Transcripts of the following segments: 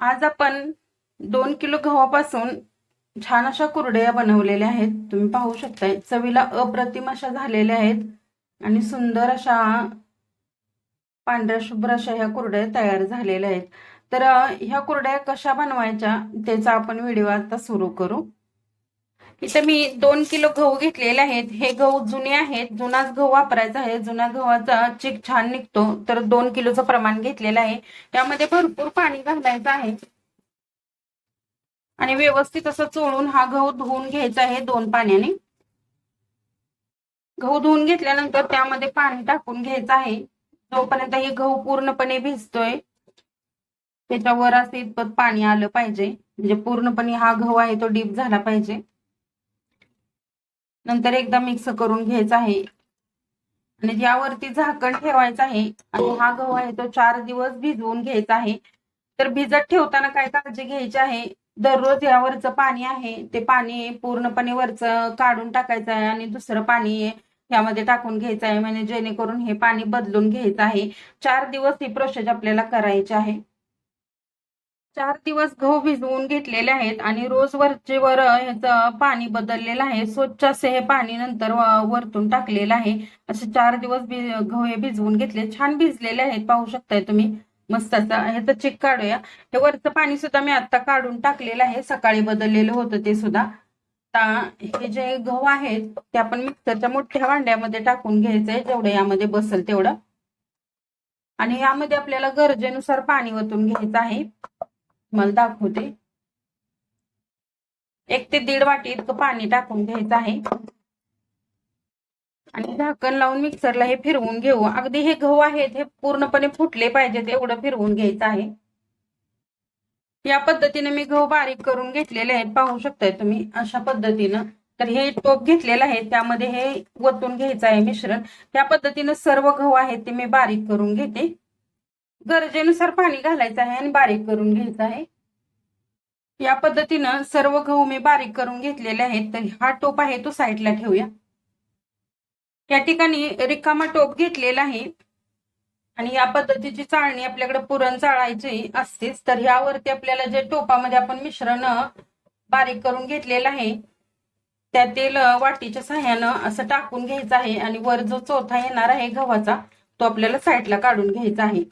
आज आपण दोन किलो गव्हापासून छान अशा कुरडया बनवलेल्या आहेत. तुम्ही पाहू शकताय. चवीला अप्रतिम अशा झालेल्या आहेत आणि सुंदर अशा पांढऱ्या शुभ्र अशा ह्या कुरड्या तयार झालेल्या आहेत. तर ह्या कुरड्या कशा बनवायच्या त्याचा आपण व्हिडिओ आता सुरू करू. इथं मी दोन किलो गहू घेतलेले आहेत. हे गहू जुने आहेत. जुनाच गहू वापरायचा आहे. जुन्या गव्हाचा चिक छान निघतो. तर दोन किलोचं प्रमाण घेतलेलं आहे. त्यामध्ये भरपूर पाणी घालायचं आहे. आणि व्यवस्थित असं चोळून हा गहू धुवून घ्यायचा आहे दोन पाण्याने. गहू धुवून घेतल्यानंतर त्यामध्ये पाणी टाकून घ्यायचं आहे. जोपर्यंत हे गहू पूर्णपणे भिजतोय त्याच्यावर असं इतपत पाणी आलं पाहिजे. म्हणजे पूर्णपणे हा गहू आहे तो डीप झाला पाहिजे. नंतर एकदा मिक्स करून घ्यायचा आहे. आणि यावरती झाकण ठेवायचं आहे आणि हा. गहू आहे तो चार दिवस भिजवून घ्यायचा आहे. तर भिजत ठेवताना काय काळजी घ्यायची आहे? दररोज यावरचं पाणी आहे ते पाणी पूर्णपणे वरचं काढून टाकायचं आहे आणि दुसरं पाणी यामध्ये टाकून घ्यायचं आहे. म्हणजे जेणेकरून हे पाणी बदलून घ्यायचं आहे. चार दिवस ही प्रोसेस आपल्याला करायची आहे. चार दिवस गहू भिजवून घेतलेले आहेत आणि रोज वरचे वर ह्याचं पाणी बदललेलं आहे. स्वच्छ असे हे पाणी नंतर वरतून टाकलेलं आहे. असे चार दिवस गहू हे भिजवून घेतले. छान भिजलेले आहेत. पाहू शकताय तुम्ही. मस्त असं ह्याचं चेक काढूया. हे वरचं पाणी सुद्धा मी आता काढून टाकलेलं आहे. सकाळी बदललेलं होतं ते सुद्धा. आता हे जे गहू आहेत ते आपण मिक्सरच्या मोठ्या भांड्यामध्ये टाकून घ्यायचंय. जेवढं यामध्ये बसल तेवढं. आणि यामध्ये आपल्याला गरजेनुसार पाणी वतून घ्यायचं आहे. मला दाखवते. एक ते दीड वाटी इतकं पाणी टाकून घ्यायचं आहे. आणि झाकण लावून मिक्सरला हे फिरवून घेऊ. अगदी हे गहू आहेत हे पूर्णपणे फुटले पाहिजेत एवढं फिरवून घ्यायचं आहे. या पद्धतीने मी गहू बारीक करून घेतलेले आहेत. पाहू शकताय तुम्ही अशा पद्धतीनं. तर हे टोप घेतलेलं आहे त्यामध्ये हे ओतून घ्यायचं आहे मिश्रण. त्या पद्धतीनं सर्व गहू आहेत ते मी बारीक करून घेते. गरजेनुसार पाणी घालायचं आहे आणि बारीक करून घ्यायचं आहे. या पद्धतीनं सर्व गहू मी बारीक करून घेतलेले आहेत तर हा टोप आहे तो साईडला ठेवूया. या ठिकाणी रिकामा टोप घेतलेला आहे. आणि या पद्धतीची चाळणी आपल्याकडे पुरण चाळायची असतेच तर यावरती आपल्याला जे टोपामध्ये आपण मिश्रण बारीक करून घेतलेलं आहे त्यातील वाटीच्या सहाय्यानं असं टाकून घ्यायचं आहे. आणि वर जो चौथा येणार आहे गव्हाचा तो आपल्याला साईडला काढून घ्यायचा आहे.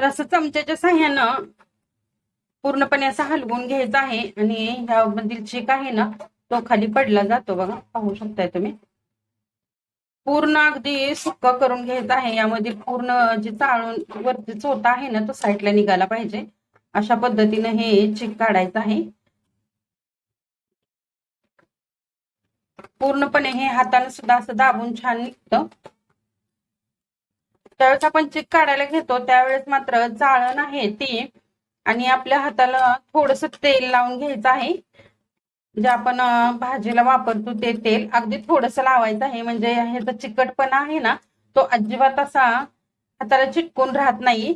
तर असं चमच्याच्या साह्यानं पूर्णपणे असं हलवून घ्यायचं आहे आणि ह्यामधील चीक आहे ना तो खाली पडला जातो बघा. पाहू शकताय तुम्ही. पूर्ण अगदी सुक्क करून घ्यायचं आहे. यामध्ये पूर्ण जे चाळून वरती चोथा आहे ना तो साईडला निघाला पाहिजे. अशा पद्धतीनं हे चिक काढायचं आहे. पूर्णपणे हे हाताने सुद्धा असं दाबून छान निघतं. त्यावेळेस आपण चिक काढायला घेतो. त्यावेळेस मात्र जाळण आहे ती. आणि आपल्या हाताला थोडस तेल लावून घ्यायचं आहे. जे आपण भाजीला वापरतो ते तेल. अगदी थोडस लावायचं आहे. म्हणजे ह्याचा चिकटपणा आहे ना तो अजिबात असा हाताला चिटकून राहत नाही.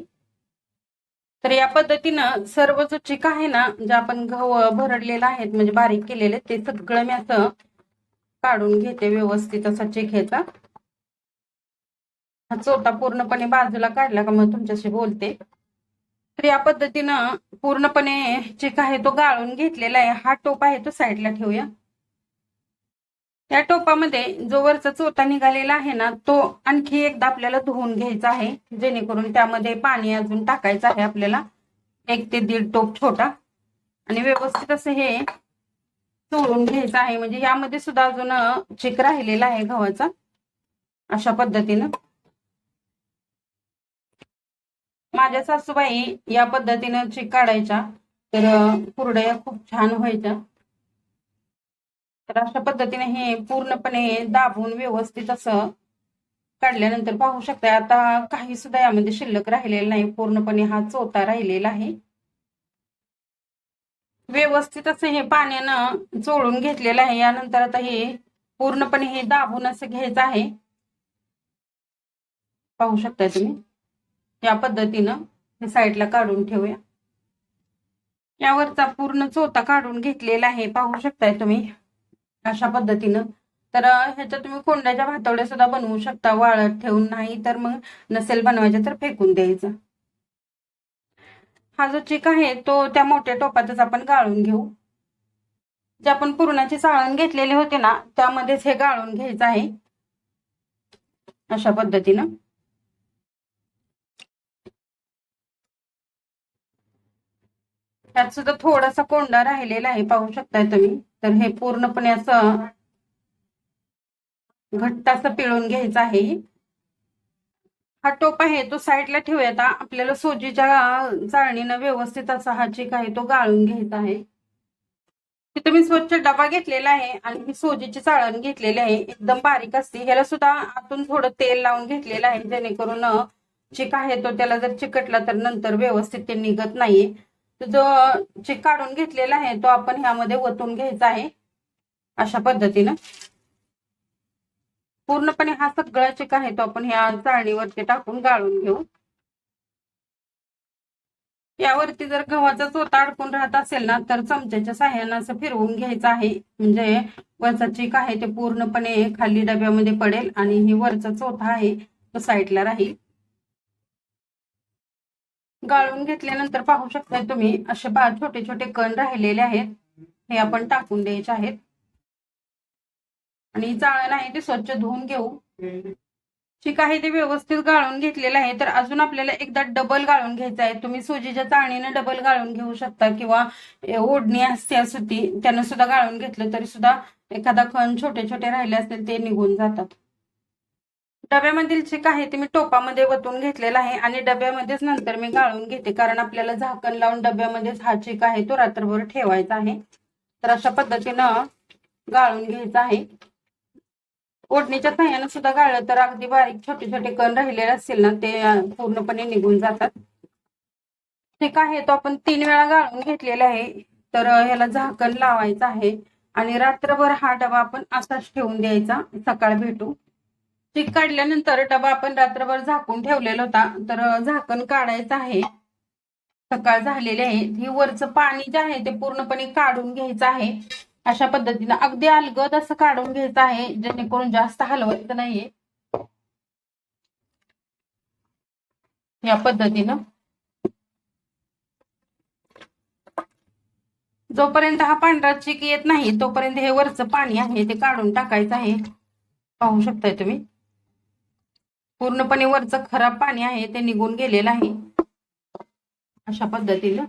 तर या पद्धतीनं सर्व जो चिक आहे ना जे आपण गहू भरडलेला आहेत म्हणजे बारीक केलेले ते सगळं मी असं काढून घेते व्यवस्थित असा चिक ह्याचा. हा चोथा पूर्णपणे बाजूला काढला का मग तुमच्याशी बोलते. तर या पद्धतीनं पूर्णपणे चिक आहे तो गाळून घेतलेला आहे हा टोप आहे तो साईडला ठेवूया. त्या टोपामध्ये जो वरचा चोथा निघालेला आहे ना तो आणखी एकदा आपल्याला धुवून घ्यायचा आहे. जेणेकरून त्यामध्ये पाणी अजून टाकायचं आहे आपल्याला. एक ते दीड टोप छोटा. आणि व्यवस्थित असं हे चोळून घ्यायचं आहे. म्हणजे यामध्ये सुद्धा अजून चिक राहिलेला आहे गव्हाचा. अशा पद्धतीनं. माझ्या सासूबाई या पद्धतीनं चिक काढायच्या. तर कुरडया खूप छान व्हायच्या. तर अशा पद्धतीने हे पूर्णपणे दाबून व्यवस्थित असं काढल्यानंतर पाहू शकता आता काही सुद्धा यामध्ये शिल्लक राहिलेलं नाही. पूर्णपणे हा चोथा राहिलेला आहे. व्यवस्थित असं हे पाण्यानं चोळून घेतलेलं आहे. यानंतर आता हे पूर्णपणे हे दाबून असं घ्यायचं आहे. पाहू शकताय तुम्ही? या पद्धतीनं हे साईडला काढून ठेवूया. यावरचा पूर्ण चोथा काढून घेतलेला आहे. पाहू शकताय तुम्ही. अशा पद्धतीनं. तर ह्याच्या तुम्ही कोंड्याच्या भातवड्या सुद्धा बनवू शकता. वाळत ठेवून नाही तर मग नसेल बनवायच्या तर फेकून द्यायचं. हा जो चिक आहे तो त्या मोठ्या टोपातच आपण गाळून घेऊ. जे आपण पुरणाचे चाळण घेतलेले होते ना त्यामध्येच हे गाळून घ्यायचं आहे. अशा पद्धतीनं. त्यात सुद्धा थोडासा कोंडा राहिलेला आहे पाहू शकताय तुम्ही. तर हे पूर्णपणे असं घट्ट असं पिळून घ्यायचं आहे. हा टोप आहे तो साईडला ठेवूयात. आपल्याला सोजीच्या चाळणीनं व्यवस्थित असा हा चिक आहे तो गाळून घ्यायचा आहे. तिथे मी स्वच्छ डबा घेतलेला आहे आणि ही सोजीची चाळण घेतलेली आहे. एकदम बारीक असते. ह्याला सुद्धा आतून थोडं तेल लावून घेतलेलं आहे जेणेकरून चिक आहे तो त्याला जर चिकटला तर नंतर व्यवस्थित ते निघत नाहीये. जो चेक काढून घेतलेला आहे तो आपण ह्यामध्ये ओतून घ्यायचा आहे अशा पद्धतीनं. पूर्णपणे हा सगळा चेक आहे तो आपण ह्या चाळणीवरती टाकून गाळून घेऊ. यावरती जर गव्हाचा चोथा अडकून राहत असेल ना तर चमच्याच्या साह्यानं असं फिरवून घ्यायचं आहे. म्हणजे वरचा चेक आहे ते पूर्णपणे खाली डब्यामध्ये पडेल आणि ही वरचा चोथा आहे तो साईडला राहील. गाळून घेतल्यानंतर पाहू शकता तुम्ही असे बा छोटे छोटे कण राहिलेले आहेत. हे आपण टाकून द्यायचे आहेत. आणि जाळण आहे ते स्वच्छ धुवून घेऊ. ठीक आहे ते व्यवस्थित गाळून घेतलेलं आहे तर अजून आपल्याला एकदा डबल गाळून घ्यायचं आहे. तुम्ही सुजीच्या चाळणीने डबल गाळून घेऊ शकता किंवा ओढणी असते सुती त्यानं सुद्धा गाळून घेतलं तरी सुद्धा एखादा कण छोटे छोटे राहिले असतील ते निघून जातात. डब्यामधील चिक आहे ते मी टोपामध्ये वतून घेतलेला आहे आणि डब्यामध्येच नंतर मी गाळून घेते कारण आपल्याला झाकण लावून डब्यामध्येच हा चिक आहे तो रात्रभर ठेवायचा आहे. तर अशा पद्धतीनं गाळून घ्यायचा आहे. ओढणीच्या साह्यानं सुद्धा गाळलं तर अगदी बारीक छोटे छोटे कण राहिलेले असतील ना ते पूर्णपणे निघून जातात. ठीक आहे तो आपण तीन वेळा गाळून घेतलेला आहे. तर ह्याला झाकण लावायचं आहे आणि रात्रभर हा डबा आपण असाच ठेवून द्यायचा. सकाळ भेटू. चीक काढल्यानंतर डबा आपण रात्रभर झाकून ठेवलेला होता. तर झाकण काढायचं आहे. सकाळ झालेली आहे. ही वरचं पाणी जे आहे ते पूर्णपणे काढून घ्यायचं आहे. अशा पद्धतीनं अगदी अलगद असं काढून घ्यायचं आहे. जेणेकरून जास्त हलवायचं नाहीये. या पद्धतीनं. जोपर्यंत हा पांढरा चिक येत नाही तोपर्यंत हे वरचं पाणी आहे ते काढून टाकायचं आहे. पाहू शकताय तुम्ही? पूर्णपणे वरचं खराब पाणी आहे ते निघून गेलेलं आहे. अशा पद्धतीनं.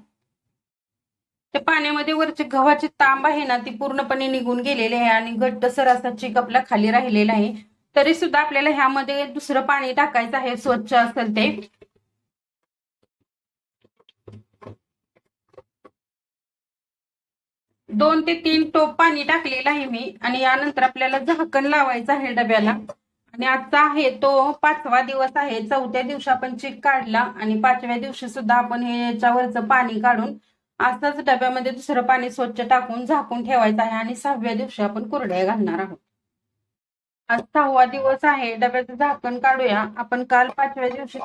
त्या पाण्यामध्ये वरचे गव्हाचे तांब आहे ना ती पूर्णपणे निघून गेलेली आहे आणि घट्ट असा चिक आपला खाली राहिलेला आहे. तरी सुद्धा आपल्याला ह्यामध्ये दुसरं पाणी टाकायचं आहे स्वच्छ असेल ते. दोन ते तीन टोप पाणी टाकलेलं आहे मी आणि यानंतर आपल्याला झाकण लावायचं आहे डब्याला. आणि आजचा आहे तो पाचवा दिवस आहे. चौथ्या दिवशी आपण चीक काढला आणि पाचव्या दिवशी सुद्धा आपण हे याच्यावरचं पाणी काढून असंच डब्यामध्ये दुसरं पाणी स्वच्छ टाकून झाकून ठेवायचं आहे आणि सहाव्या दिवशी आपण कुरड्या घालणार आहोत. आज सहावा दिवस आहे. डब्याचं झाकण काढूया. आपण काल पाचव्या दिवशी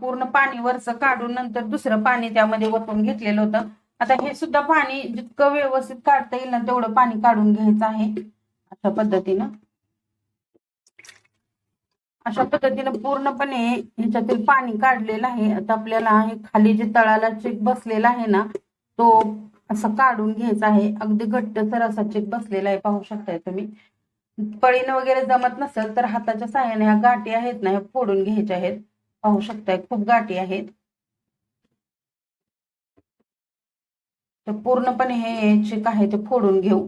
पूर्ण पाणी वरचं काढून नंतर दुसरं पाणी त्यामध्ये वतून घेतलेलं होतं. आता हे सुद्धा पाणी जितकं व्यवस्थित काढता येईल ना तेवढं पाणी काढून घ्यायचं आहे. अशा पद्धतीनं. अशा पद्धतीने पूर्णपणे याच्यातील पाणी काढलेलं आहे. आता आपल्याला हे खाली जे तळाला चेक बसलेला आहे ना तो असं काढून घ्यायचा आहे. अगदी घट्ट तर असा चेक बसलेला आहे पाहू शकताय तुम्ही. पळीनं वगैरे जमत नसेल तर हाताच्या साह्याने ह्या गाठी आहेत ना ह्या फोडून घ्यायच्या आहेत. पाहू शकताय खूप गाठी आहेत. तर पूर्णपणे हे चेक आहे ते फोडून घेऊ.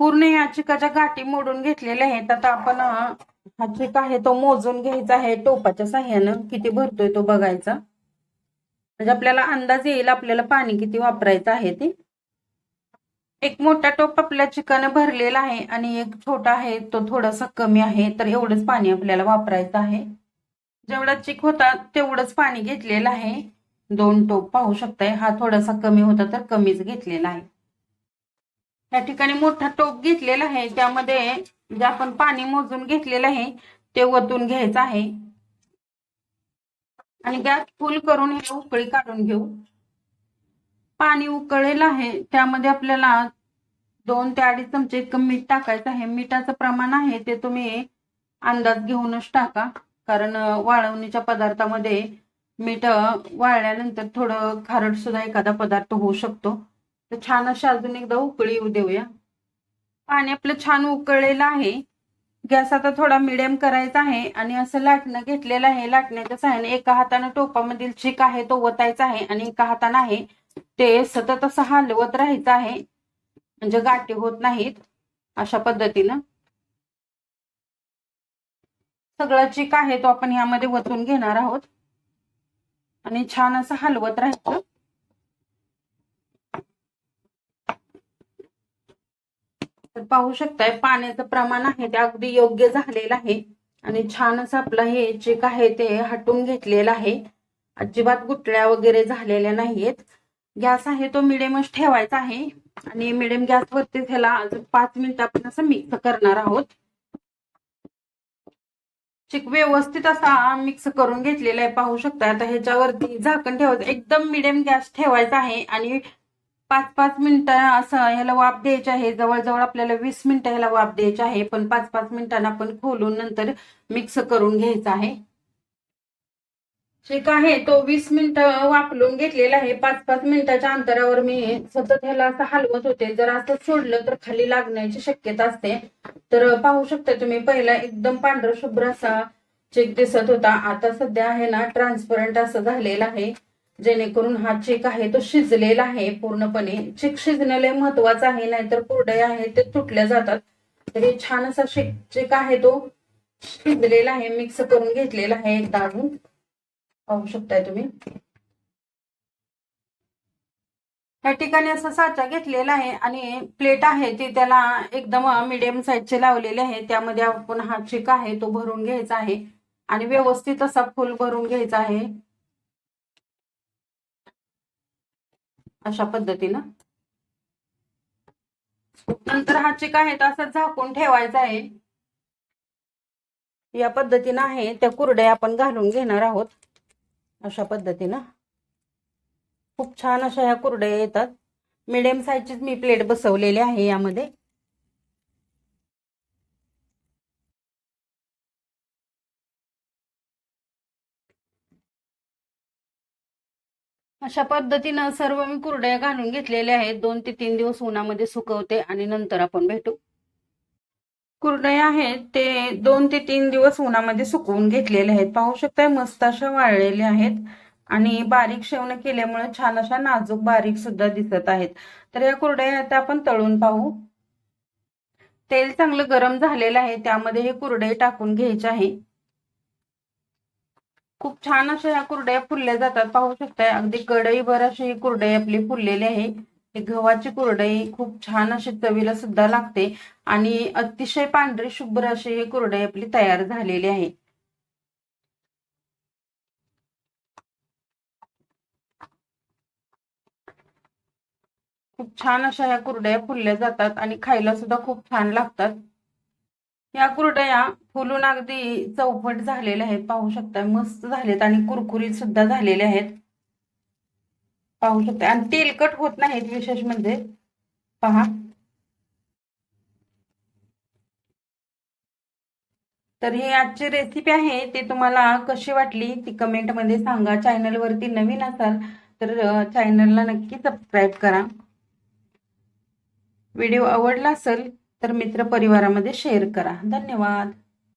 पूर्ण या चिकाच्या गाठी मोडून घेतलेल्या आहेत. आता आपण हा चिक आहे तो मोजून घ्यायचा आहे. टोपाच्या साह्यानं किती भरतोय तो बघायचा. म्हणजे आपल्याला अंदाज येईल आपल्याला पाणी किती वापरायचं आहे ते. एक मोठा टोप आपल्या चिकानं भरलेला आहे आणि एक छोटा आहे तो थोडासा कमी आहे. तर एवढंच पाणी आपल्याला वापरायचं आहे. जेवढा चिक होता तेवढंच पाणी घेतलेलं आहे. दोन टोप पाहू शकताय. हा थोडासा कमी होता तर कमीच घेतलेला आहे. या ठिकाणी मोठा टोप घेतलेला आहे. त्यामध्ये जे म्हणजे आपण पाणी मोजून घेतलेलं आहे ते ओतून घ्यायचं आहे. आणि गॅस फुल करून हे उकळी काढून घेऊ. पाणी उकळलेलं आहे. त्यामध्ये आपल्याला दोन ते अडीच चमचे इतकं मीठ टाकायचं आहे. मिठाचं प्रमाण आहे ते तुम्ही अंदाज घेऊनच टाका. कारण वाळवणीच्या पदार्थामध्ये मीठ वाळल्यानंतर थोडं खारट सुद्धा एखादा पदार्थ होऊ शकतो. तर छान अशी अजून एकदा उकळी येऊ देऊया. पाणी आपलं छान उकळलेलं आहे. गॅस आता थोडा मिडियम करायचा आहे आणि असं लाटणं घेतलेलं आहे. लाटण्याच्या सहाय्याने एका हातानं टोपामधील चिक आहे तो वतायचा आहे आणि एका हातानं आहे ते सतत असं हलवत राहायचं आहे. म्हणजे गाठी होत नाहीत अशा पद्धतीनं. सगळा चिक आहे तो आपण यामध्ये वतून घेणार आहोत. आणि छान असं हलवत राहायचं. तर पाहू शकताय पाण्याचं प्रमाण आहे ते अगदी योग्य झालेलं आहे. आणि छान असं आपलं हे जे आहे ते हटून घेतलेलं आहे. अजिबात गुटळ्या वगैरे झालेल्या नाहीयेत. गॅस आहे तो मिडियमच ठेवायचा आहे. आणि मिडियम गॅसवरती त्याला अजून पाच मिनिट आपण असं मिक्स करणार आहोत. चिक व्यवस्थित असा मिक्स करून घेतलेला आहे. पाहू शकता आता ह्याच्यावरती झाकण ठेवायचं. एकदम मिडियम गॅस ठेवायचा आहे. आणि पाच पाच मिनिटं असं ह्याला वाफ द्यायची आहे. जवळजवळ आपल्याला वीस मिनिटं ह्याला वाफ द्यायची आहे. पण पाच पाच मिनिटांना आपण खोलून नंतर मिक्स करून घ्यायचा आहे. चिक आहे. तो वीस मिनिटं वापरून घेतलेला आहे. पाच पाच मिनिटाच्या अंतरावर मी सतत ह्याला असं हलवत होते. जर असं सोडलं तर खाली लागण्याची शक्यता असते. तर पाहू शकता तुम्ही पहिला एकदम पांढरा शुभ्र असा चेक दिसत होता. आता सध्या आहे ना ट्रान्सपरंट असं झालेला आहे. जेणेकरून हा चेक आहे तो शिजलेला आहे पूर्णपणे. चेक शिजणं महत्वाचं आहे नाहीतर कोरडे आहे ते तुटल्या जातात. तर हे छान असा शेक चेक आहे तो. शिजलेला आहे मिक्स करून घेतलेला आहे एकदा अजून. पाहू शकताय तुम्ही. या ठिकाणी असा साचा घेतलेला आहे आणि प्लेट आहे ती त्याला एकदम मिडियम साईजचे लावलेले आहे. त्यामध्ये आपण हा चेक आहे तो भरून घ्यायचा आहे. आणि व्यवस्थित असा फुल भरून घ्यायचा आहे. अशा पद्धतीनं. नंतर हा चिक आहे तो असा झाकून ठेवायचा आहे. या पद्धतीनं आहे त्या कुरड्या आपण घालून घेणार आहोत. अशा पद्धतीनं. खूप छान अशा ह्या कुरड्या येतात. मिडियम साईजचीच मी प्लेट बसवलेली आहे यामध्ये. अशा पद्धतीनं सर्व मी कुरड्या घालून घेतलेल्या आहेत. दोन ते तीन दिवस उन्हामध्ये सुकवते आणि नंतर आपण भेटू. कुरडया आहेत ते दोन ते तीन दिवस उन्हामध्ये सुकवून घेतलेले आहेत. पाहू शकताय मस्त अशा वाळलेल्या आहेत आणि बारीक शेवण केल्यामुळे छान अशा नाजूक बारीक सुद्धा दिसत आहेत. तर या कुरड्या आता आपण तळून पाहू. तेल चांगलं गरम झालेलं आहे त्यामध्ये हे कुरडे टाकून घ्यायचे आहे. खूप छान अशा ह्या कुरड्या फुलल्या जातात. पाहू शकताय अगदी कढईभर अशी ही कुरडई आपली फुललेली आहे. ही गव्हाची कुरडई खूप छान अशी चवीला सुद्धा लागते आणि अतिशय पांढरी शुभ्र अशी ही कुरडई आपली तयार झालेली आहे. खूप छान अशा ह्या कुरड्या फुलल्या जातात आणि खायला सुद्धा खूप छान लागतात. या कुरडया फुलून अगदी चौपट झालेल्या आहेत. पाहू शकता मस्त झालेत आणि कुरकुरीत सुद्धा झालेले आहेत. पाहू शकता आणि तेलकट होत नाहीत विशेष म्हणजे. पहा. तर ही आजची रेसिपी आहे. ती तुम्हाला कशी वाटली ती कमेंटमध्ये सांगा. चॅनलवरती नवीन असाल तर चॅनलला नक्की सबस्क्राईब करा. व्हिडिओ आवडला असेल तर मित्रपरिवारामध्ये शेअर करा. धन्यवाद.